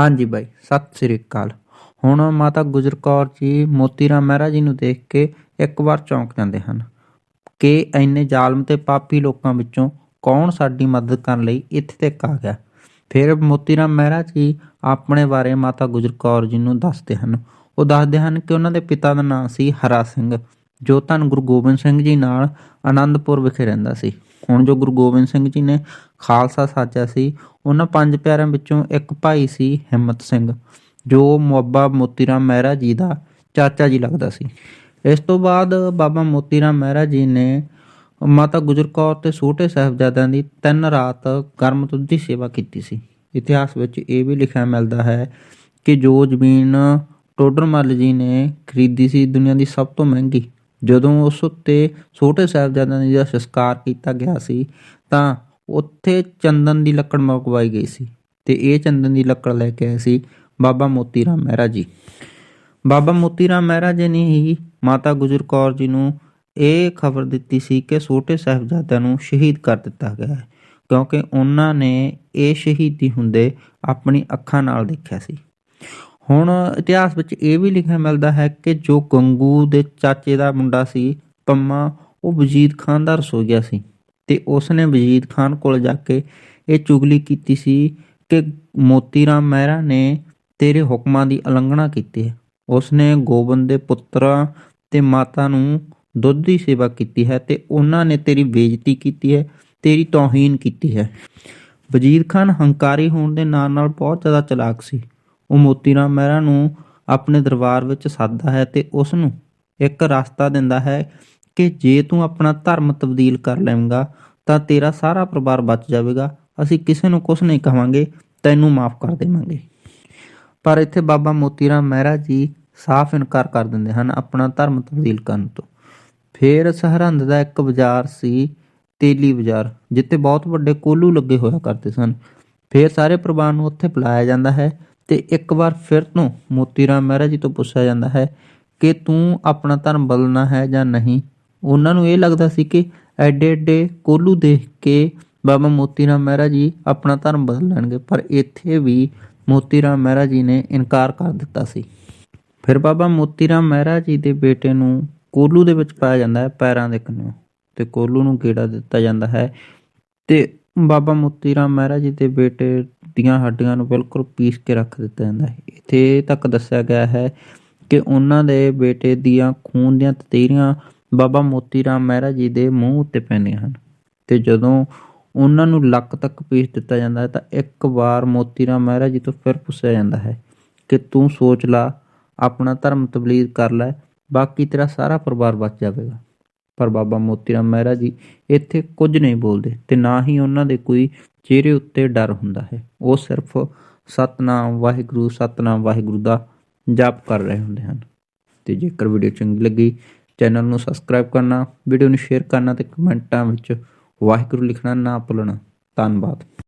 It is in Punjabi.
ਹਾਂਜੀ ਬਾਈ, ਸਤਿ ਸ੍ਰੀ ਅਕਾਲ। ਹੁਣ ਮਾਤਾ ਗੁਜਰ ਕੌਰ ਜੀ, ਮੋਤੀ ਰਾਮ ਮਹਿਰਾ ਜੀ ਨੂੰ ਦੇਖ ਕੇ ਇੱਕ ਵਾਰ ਚੌਂਕ ਜਾਂਦੇ ਹਨ। ਕਿ ਇੰਨੇ ਜ਼ਾਲਮ ਤੇ ਪਾਪੀ ਲੋਕਾਂ ਵਿੱਚੋਂ ਕੌਣ ਸਾਡੀ ਮਦਦ ਕਰਨ ਲਈ ਇੱਥੇ ਤੱਕ ਆ ਗਿਆ? ਫਿਰ ਮੋਤੀ ਰਾਮ ਮਹਿਰਾ ਜੀ ਆਪਣੇ ਬਾਰੇ ਮਾਤਾ ਗੁਜਰ ਕੌਰ ਜੀ ਨੂੰ ਦੱਸਦੇ ਹਨ। ਉਹ ਦੱਸਦੇ ਹਨ ਕਿ ਉਹਨਾਂ ਦੇ ਪਿਤਾ ਦਾ ਨਾਮ ਸੀ ਹਰਾ ਸਿੰਘ, ਜੋ ਧੰਨ ਗੁਰੂ ਗੋਬਿੰਦ ਸਿੰਘ ਜੀ ਨਾਲ ਆਨੰਦਪੁਰ ਵਿਖੇ ਰਹਿੰਦਾ ਸੀ। ਹੁਣ ਜੋ ਗੁਰੂ ਗੋਬਿੰਦ ਸਿੰਘ ਜੀ ਨੇ ਖਾਲਸਾ ਸਾਜਿਆ ਸੀ, ਉਹਨਾਂ ਪੰਜ ਪਿਆਰਿਆਂ ਵਿੱਚੋਂ ਇੱਕ ਭਾਈ ਸੀ ਹਿੰਮਤ ਸਿੰਘ, ਜੋ ਮੁਅੱਬਾ ਮੋਤੀ ਰਾਮ ਮਹਿਰਾ ਜੀ ਦਾ ਚਾਚਾ ਜੀ ਲੱਗਦਾ ਸੀ। ਇਸ ਤੋਂ ਬਾਅਦ ਬਾਬਾ ਮੋਤੀ ਰਾਮ ਮਹਿਰਾ ਜੀ ਨੇ ਮਾਤਾ ਗੁਜਰ ਕੌਰ ਤੇ ਛੋਟੇ ਸਾਹਿਬਜ਼ਾਦਿਆਂ ਦੀ ਤਿੰਨ ਰਾਤ ਗਰਮ ਦੁੱਧ ਦੀ ਸੇਵਾ ਕੀਤੀ ਸੀ। ਇਤਿਹਾਸ ਵਿੱਚ ਇਹ ਵੀ ਲਿਖਿਆ ਮਿਲਦਾ ਹੈ ਕਿ ਜੋ ਜ਼ਮੀਨ ਟੋਡਰਮੱਲ ਜੀ ਨੇ ਖਰੀਦੀ ਸੀ, ਦੁਨੀਆ ਦੀ ਸਭ ਤੋਂ ਮਹਿੰਗੀ ਜਦੋਂ ਉਸ ਉੱਤੇ ਛੋਟੇ ਸਾਹਿਬਜ਼ਾਦਿਆਂ ਦਾ ਸੰਸਕਾਰ ਕੀਤਾ ਗਿਆ ਸੀ, ਤਾਂ ਉੱਥੇ ਚੰਦਨ ਦੀ ਲੱਕੜ ਮੰਗਵਾਈ ਗਈ ਸੀ ਤੇ ਇਹ ਚੰਦਨ ਦੀ ਲੱਕੜ ਲੈ ਕੇ ਆਏ ਸੀ ਬਾਬਾ ਮੋਤੀ ਰਾਮ ਮਹਿਰਾ ਜੀ। ਬਾਬਾ ਮੋਤੀ ਰਾਮ ਮਹਿਰਾ ਜੀ ਨੇ ਹੀ ਮਾਤਾ ਗੁਜਰ ਕੌਰ ਜੀ ਨੂੰ ਇਹ ਖਬਰ ਦਿੱਤੀ ਸੀ ਕਿ ਛੋਟੇ ਸਾਹਿਬਜ਼ਾਦਿਆਂ ਨੂੰ ਸ਼ਹੀਦ ਕਰ ਦਿੱਤਾ ਗਿਆ ਹੈ, ਕਿਉਂਕਿ ਉਹਨਾਂ ਨੇ ਇਹ ਸ਼ਹੀਦੀ ਹੁੰਦੇ ਆਪਣੀ ਅੱਖਾਂ ਨਾਲ ਦੇਖਿਆ ਸੀ। ਹੁਣ ਇਤਿਹਾਸ ਵਿੱਚ ਇਹ ਵੀ ਲਿਖਿਆ ਮਿਲਦਾ ਹੈ ਕਿ ਜੋ ਗੰਗੂ ਦੇ ਚਾਚੇ ਦਾ ਮੁੰਡਾ ਸੀ, ਪੰਮਾ, ਉਹ ਵਜੀਦ ਖਾਨ ਦਾ ਰਸੋਈਆ ਸੀ ਤੇ ਉਸ ਨੇ ਵਜੀਦ ਖਾਨ ਕੋਲ ਜਾ ਕੇ ਇਹ ਚੁਗਲੀ ਕੀਤੀ ਸੀ ਕਿ ਮੋਤੀ ਰਾਮ ਮਹਿਰਾ ਨੇ ਤੇਰੇ ਹੁਕਮਾਂ ਦੀ ਉਲੰਘਣਾ ਕੀਤੀ ਹੈ। ਉਸ ਨੇ ਗੋਬਿੰਦ ਦੇ ਪੁੱਤਰਾਂ ਤੇ ਮਾਤਾ ਨੂੰ ਦੁੱਧ ਦੀ ਸੇਵਾ ਕੀਤੀ ਹੈ ਤੇ ਉਹਨਾਂ ਨੇ ਤੇਰੀ ਬੇਇੱਜ਼ਤੀ ਕੀਤੀ ਹੈ, ਤੇਰੀ ਤੋਹੀਨ ਕੀਤੀ ਹੈ। ਵਜੀਦ ਖਾਨ ਹੰਕਾਰੀ ਹੋਣ ਦੇ ਨਾਲ ਨਾਲ ਬਹੁਤ ਜ਼ਿਆਦਾ ਚਲਾਕ ਸੀ। ਉਹ ਮੋਤੀ ਰਾਮ ਮਹਿਰਾ ਨੂੰ ਆਪਣੇ ਦਰਬਾਰ ਵਿੱਚ ਸੱਦਦਾ ਹੈ ਤੇ ਉਸ ਨੂੰ ਇੱਕ ਰਸਤਾ ਦਿੰਦਾ ਹੈ ਕਿ ਜੇ ਤੂੰ ਆਪਣਾ ਧਰਮ ਤਬਦੀਲ ਕਰ ਲਵੇਂਗਾ, ਤਾਂ ਤੇਰਾ ਸਾਰਾ ਪਰਿਵਾਰ ਬਚ ਜਾਵੇਗਾ। ਅਸੀਂ ਕਿਸੇ ਨੂੰ ਕੁਝ ਨਹੀਂ ਕਹਾਂਗੇ, ਤੈਨੂੰ ਮਾਫ ਕਰ ਦੇਵਾਂਗੇ। ਪਰ ਇੱਥੇ ਬਾਬਾ ਮੋਤੀ ਰਾਮ ਮਹਿਰਾ ਜੀ ਸਾਫ਼ ਇਨਕਾਰ ਕਰ ਦਿੰਦੇ ਹਨ ਆਪਣਾ ਧਰਮ ਤਬਦੀਲ ਕਰਨ ਤੋਂ। ਫਿਰ ਸਰਹੰਦ ਦਾ ਇੱਕ ਬਾਜ਼ਾਰ ਸੀ, ਤੇਲੀ ਬਾਜ਼ਾਰ, ਜਿੱਥੇ ਬਹੁਤ ਵੱਡੇ ਕੋਲੂ ਲੱਗੇ ਹੋਇਆ ਕਰਦੇ ਸਨ। ਫਿਰ ਸਾਰੇ ਪਰਿਵਾਰ ਨੂੰ ਉੱਥੇ ਬੁਲਾਇਆ ਜਾਂਦਾ ਹੈ। ਤੇ ਇੱਕ ਵਾਰ ਫਿਰ ਤੋਂ ਮੋਤੀ ਰਾਮ ਮਹਿਰਾ ਜੀ ਤੋਂ ਪੁੱਛਿਆ ਜਾਂਦਾ ਹੈ ਕਿ ਤੂੰ ਆਪਣਾ ਧਰਮ ਬਦਲਣਾ ਹੈ ਜਾਂ ਨਹੀਂ? ਉਹਨਾਂ ਨੂੰ ਇਹ ਲੱਗਦਾ ਸੀ ਕਿ ਐਡੇ ਐਡੇ ਕੋਲੂ ਦੇਖ ਕੇ ਬਾਬਾ ਮੋਤੀ ਰਾਮ ਮਹਿਰਾ ਜੀ ਆਪਣਾ ਧਰਮ ਬਦਲ ਲੈਣਗੇ, ਪਰ ਇੱਥੇ ਵੀ ਮੋਤੀ ਰਾਮ ਮਹਿਰਾ ਜੀ ਨੇ ਇਨਕਾਰ ਕਰ ਦਿੱਤਾ ਸੀ। ਫਿਰ ਬਾਬਾ ਮੋਤੀ ਰਾਮ ਮਹਿਰਾ ਜੀ ਦੇ ਬੇਟੇ ਨੂੰ ਕੋਲੂ ਦੇ ਵਿੱਚ ਪਾਇਆ ਜਾਂਦਾ ਹੈ, ਪੈਰਾਂ ਦੇ ਕੰਨੋਂ ਤੇ ਕੋਲੂ ਨੂੰ ਗੇੜਾ ਦਿੱਤਾ ਜਾਂਦਾ ਹੈ। ਤੇ ਬਾਬਾ ਮੋਤੀ ਰਾਮ ਮਹਿਰਾ ਜੀ ਦੇ ਬੇਟੇ ਦੀਆਂ ਹੱਡੀਆਂ ਨੂੰ ਬਿਲਕੁਲ ਪੀਸ ਕੇ ਰੱਖ ਦਿੱਤਾ ਜਾਂਦਾ ਹੈ। ਇੱਥੇ ਤੱਕ ਦੱਸਿਆ ਗਿਆ ਹੈ ਕਿ ਉਹਨਾਂ ਦੇ ਬੇਟੇ ਦੀਆਂ ਖੂਨ ਦੀਆਂ ਤਤੀਰੀਆਂ ਬਾਬਾ ਮੋਤੀ ਰਾਮ ਮਹਿਰਾ ਜੀ ਦੇ ਮੂੰਹ ਉੱਤੇ ਪੈਂਦੀਆਂ ਹਨ ਤੇ ਜਦੋਂ ਉਹਨਾਂ ਨੂੰ ਲੱਕ ਤੱਕ ਪੀਸ ਦਿੱਤਾ ਜਾਂਦਾ ਹੈ ਤਾਂ ਇੱਕ ਵਾਰ ਮੋਤੀ ਰਾਮ ਮਹਿਰਾ ਜੀ ਤੋਂ ਫਿਰ ਪੁੱਛਿਆ ਜਾਂਦਾ ਹੈ ਕਿ ਤੂੰ ਸੋਚ ਲਾ, ਆਪਣਾ ਧਰਮ ਤਬਲੀਗ ਕਰ ਲੈ, ਬਾਕੀ ਤੇਰਾ ਸਾਰਾ ਪਰਿਵਾਰ ਬਚ ਜਾਵੇਗਾ। ਪਰ ਬਾਬਾ ਮੋਤੀ ਰਾਮ ਮਹਿਰਾ ਜੀ ਇੱਥੇ ਕੁਝ ਨਹੀਂ ਬੋਲਦੇ ਤੇ ਨਾ ਹੀ ਉਹਨਾਂ ਦੇ ਕੋਈ ਚਿਹਰੇ ਉੱਤੇ ਡਰ ਹੁੰਦਾ ਹੈ। ਉਹ ਸਿਰਫ ਸਤਨਾਮ ਵਾਹਿਗੁਰੂ ਸਤਨਾਮ ਵਾਹਿਗੁਰੂ ਦਾ ਜਾਪ ਕਰ ਰਹੇ ਹੁੰਦੇ ਹਨ। ਤੇ ਜੇਕਰ ਵੀਡੀਓ ਚੰਗੀ ਲੱਗੀ, ਚੈਨਲ ਨੂੰ ਸਬਸਕ੍ਰਾਈਬ ਕਰਨਾ, ਵੀਡੀਓ ਨੂੰ ਸ਼ੇਅਰ ਕਰਨਾ ਤੇ ਕਮੈਂਟਾਂ ਵਿੱਚ ਵਾਹਿਗੁਰੂ ਲਿਖਣਾ ਨਾ ਭੁੱਲਣਾ। ਧੰਨਵਾਦ।